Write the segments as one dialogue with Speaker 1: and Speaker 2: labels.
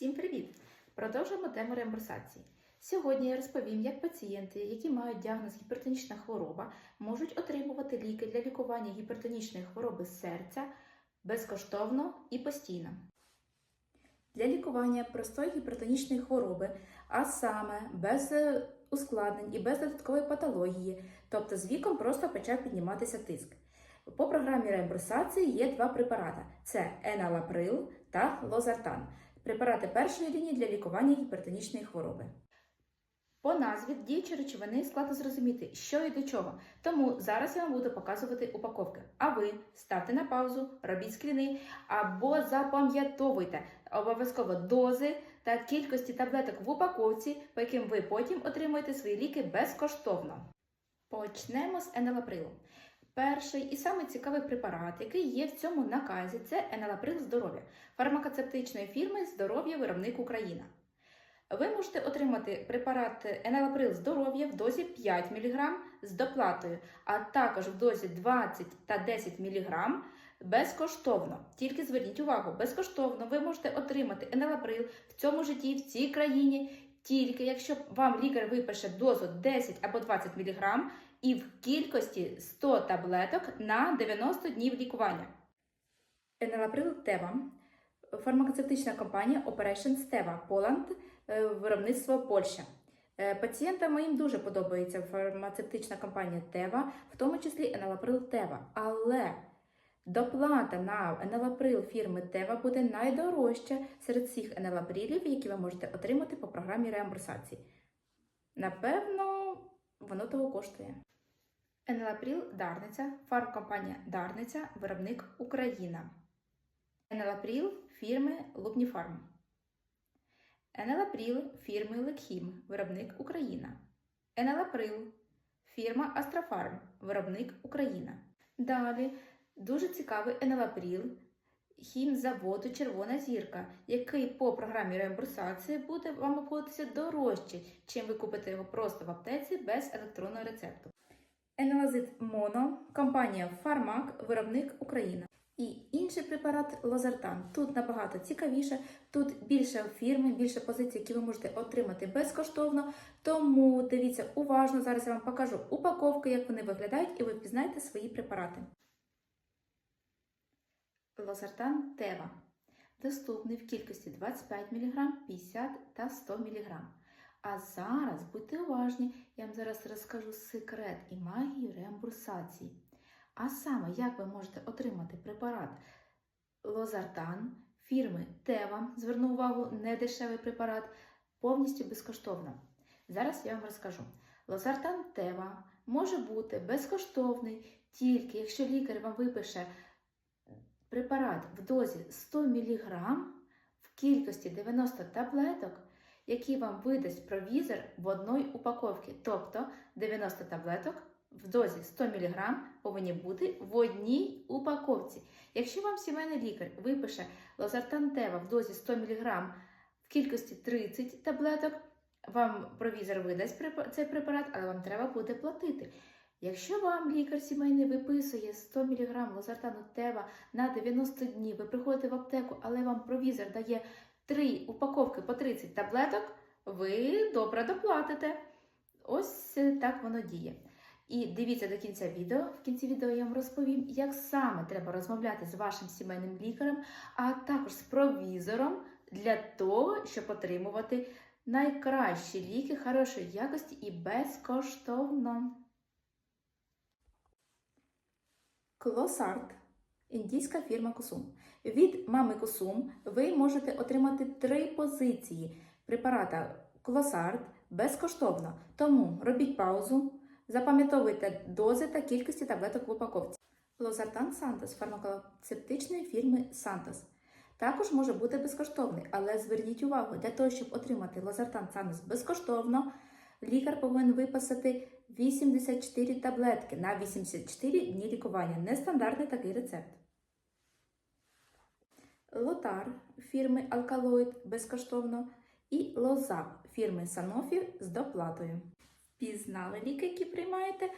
Speaker 1: Всім привіт! Продовжуємо тему реімбурсації. Сьогодні я розповім, як пацієнти, які мають діагноз гіпертонічна хвороба, можуть отримувати ліки для лікування гіпертонічної хвороби серця безкоштовно і постійно. Для лікування простої гіпертонічної хвороби, а саме без е, ускладнень і без додаткової патології, тобто з віком просто почав підніматися тиск. По програмі реімбурсації є два препарати: це еналаприл та лозартан. Препарати першої лінії для лікування гіпертонічної хвороби. По назві діючі речовини складно зрозуміти, що і до чого. Тому зараз я вам буду показувати упаковки. А ви ставте на паузу, робіть скріни або запам'ятовуйте обов'язково дози та кількості таблеток в упаковці, по яким ви потім отримуєте свої ліки безкоштовно. Почнемо з енелаприлу. Перший і самий цікавий препарат, який є в цьому наказі, це енелаприл здоров'я фармакоцептичної фірми Здоров'я виробник Україна. Ви можете отримати препарат енелаприл здоров'я в дозі 5 мг з доплатою, а також в дозі 20 та 10 мг безкоштовно. Тільки зверніть увагу, безкоштовно ви можете отримати енелаприл в цьому житті, в цій країні, тільки якщо вам лікар випише дозу 10 або 20 мг і в кількості 100 таблеток на 90 днів лікування. Енелаприл Тева фармакоцевтична компанія Operation Steva Poland, е, виробництво Польща. Е, Пацієнтам моїм дуже подобається фармацевтична компанія Тева, в тому числі Енелаприл Тева. Але доплата на Енелаприл фірми Тева буде найдорожча серед всіх енелаприлів, які ви можете отримати по програмі реамбурсації. Напевно, воно того коштує. Енелаприл Дарниця, фармкомпанія Дарниця, виробник Україна. Енелаприл фірми Лубніфарм. Енелаприл фірми Лекхім, виробник Україна. Енелаприл фірма Астрофарм, виробник Україна. Далі дуже цікавий енелаприл хімзаводу Червона зірка, який по програмі реімбурсації буде вам обходитися дорожче, чим ви купите його просто в аптеці без електронного рецепту. Енелазит Моно, компанія Фармак, виробник Україна. І інший препарат Лозартан. Тут набагато цікавіше, тут більше фірми, більше позицій, які ви можете отримати безкоштовно. Тому дивіться уважно, зараз я вам покажу упаковки, як вони виглядають, і ви впізнаєте свої препарати. Лозартан Тева. Доступний в кількості 25 мг, 50 та 100 мг. А зараз будьте уважні, я вам зараз розкажу секрет і магію реамбурсації. А саме, як ви можете отримати препарат Лозартан фірми Тева, зверну увагу, не дешевий препарат, повністю безкоштовно. Зараз я вам розкажу. Лозартан Тева може бути безкоштовний тільки якщо лікар вам випише препарат в дозі 100 мг в кількості 90 таблеток, які вам видасть провізор в одній упаковці, тобто 90 таблеток в дозі 100 мг повинні бути в одній упаковці. Якщо вам сімейний лікар випише лозартан Тева в дозі 100 мг в кількості 30 таблеток, вам провізор видасть цей препарат, але вам треба буде платити. Якщо вам лікар сімейний виписує 100 мг лозартану Тева на 90 днів, ви приходите в аптеку, але вам провізор дає 3 упаковки по 30 таблеток, ви добре доплатите. Ось так воно діє. І дивіться до кінця відео. В кінці відео я вам розповім, як саме треба розмовляти з вашим сімейним лікарем, а також з провізором для того, щоб отримувати найкращі ліки хорошої якості і безкоштовно. Клосарт індійська фірма Кусум. Від мами Кусум ви можете отримати три позиції препарата Клосарт безкоштовно. Тому робіть паузу. Запам'ятовуйте дози та кількості таблеток в упаковці. Лозартан Сантос фармакоцептичної фірми Сантос. Також може бути безкоштовний, але зверніть увагу, для того, щоб отримати Лозартан Сантос безкоштовно, лікар повинен виписати 84 таблетки на 84 дні лікування. Нестандартний такий рецепт. Лотар фірми Алкалоїд безкоштовно і Лозап фірми Санофі з доплатою. Пізнали ліки, які приймаєте?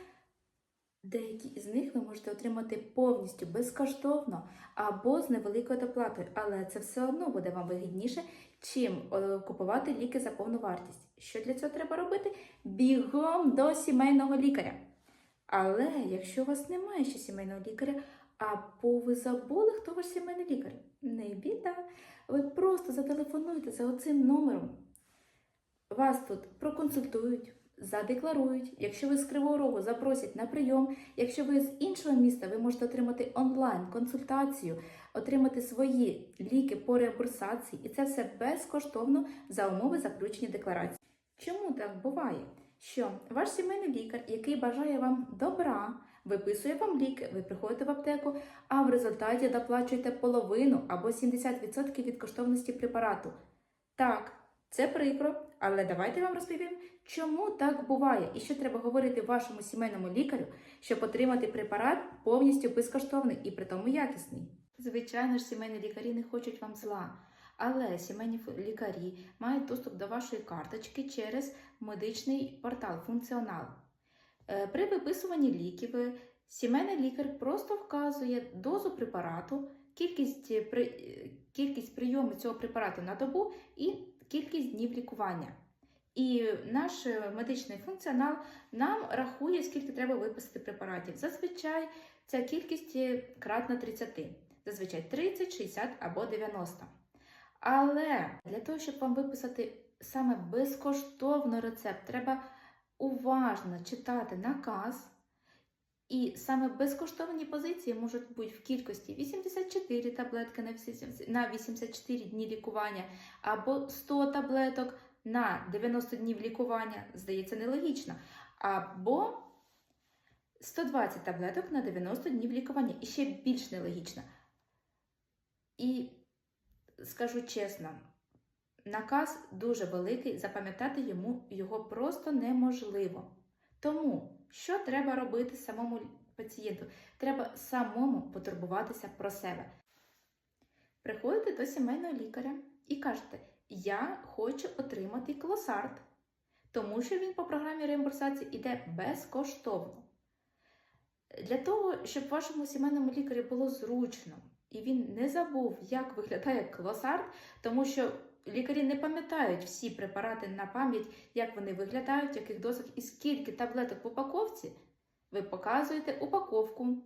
Speaker 1: Деякі з них ви можете отримати повністю безкоштовно або з невеликою доплатою, але це все одно буде вам вигідніше, чим е, купувати ліки за повну вартість. Що для цього треба робити? Бігом до сімейного лікаря. Але якщо у вас немає ще сімейного лікаря, або ви забули, хто ваш сімейний лікар, не біда. Ви просто зателефонуєте за оцим номером. Вас тут проконсультують, задекларують. Якщо ви з Кривого Рогу запросять на прийом. Якщо ви з іншого міста, ви можете отримати онлайн консультацію, отримати свої ліки по реабурсації, і це все безкоштовно за умови заключення декларації. Чому так буває? Що ваш сімейний лікар, який бажає вам добра, виписує вам ліки, ви приходите в аптеку, а в результаті доплачуєте половину або 70% від коштовності препарату. Так, це прикро, але давайте вам розповім, чому так буває і що треба говорити вашому сімейному лікарю, щоб отримати препарат повністю безкоштовний і при тому якісний. Звичайно ж, сімейні лікарі не хочуть вам зла, але сімейні лікарі мають доступ до вашої карточки через медичний портал функціонал. Е, При виписуванні ліків е, сімейний лікар просто вказує дозу препарату, кількість, е, при- кількість прийому цього препарату на добу і кількість днів лікування. І наш медичний функціонал нам рахує, скільки треба виписати препаратів. Зазвичай ця кількість кратна 30, зазвичай 30, 60 або 90. Але для того, щоб вам виписати саме безкоштовно рецепт, треба уважно читати наказ. І саме безкоштовні позиції можуть бути в кількості 84 таблетки на 84 дні лікування або 100 таблеток на 90 днів лікування, здається, нелогічно. Або 120 таблеток на 90 днів лікування. І ще більш нелогічно. І скажу чесно, наказ дуже великий, запам'ятати йому його просто неможливо. Тому що треба робити самому пацієнту? Треба самому потурбуватися про себе. Приходите до сімейного лікаря і кажете: Я хочу отримати клосарт, тому що він по програмі реімбурсації йде безкоштовно. Для того, щоб вашому сімейному лікарю було зручно і він не забув, як виглядає клосарт, тому що лікарі не пам'ятають всі препарати на пам'ять, як вони виглядають, в яких дозах і скільки таблеток в упаковці, ви показуєте упаковку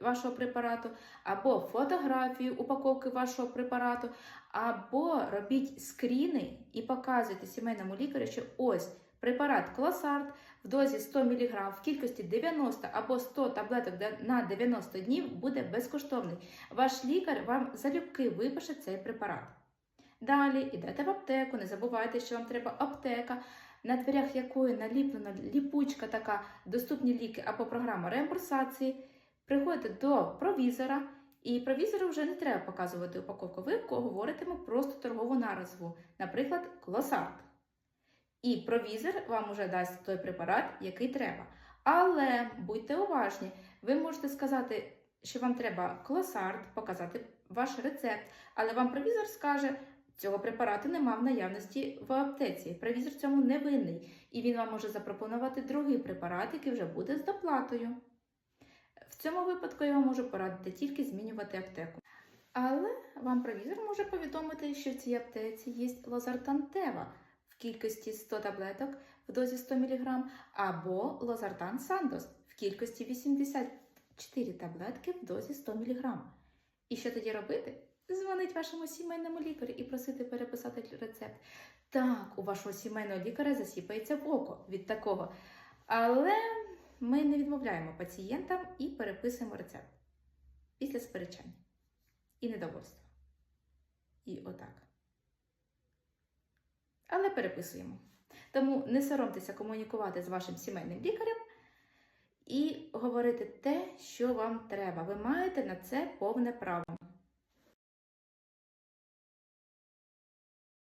Speaker 1: вашого препарату, або фотографію упаковки вашого препарату, або робіть скріни і показуйте сімейному лікарю, що ось препарат Клосарт в дозі 100 мг в кількості 90 або 100 таблеток на 90 днів буде безкоштовний. Ваш лікар вам залюбки випише цей препарат. Далі йдете в аптеку, не забувайте, що вам треба аптека, на дверях якої наліплена ліпучка така доступні ліки або програма реімбурсації. Приходите до провізора, і провізору вже не треба показувати упаковку. Ви говоритиме просто торгову назву, наприклад, клосарт. І провізор вам уже дасть той препарат, який треба. Але будьте уважні, ви можете сказати, що вам треба клосарт, показати ваш рецепт, але вам провізор скаже, цього препарату нема в наявності в аптеці. Провізор цьому не винний, і він вам може запропонувати другий препарат, який вже буде з доплатою. В цьому випадку я вам можу порадити тільки змінювати аптеку. Але вам провізор може повідомити, що в цій аптеці є лозартан Тева в кількості 100 таблеток в дозі 100 мг, або лозартан Сандос в кількості 84 таблетки в дозі 100 мг. І що тоді робити? Дзвонить вашому сімейному лікарю і просити переписати рецепт. Так, у вашого сімейного лікаря засіпається око від такого. Але ми не відмовляємо пацієнтам і переписуємо рецепт після сперечань і недовольства. І отак. Але переписуємо. Тому не соромтеся комунікувати з вашим сімейним лікарем і говорити те, що вам треба. Ви маєте на це повне право.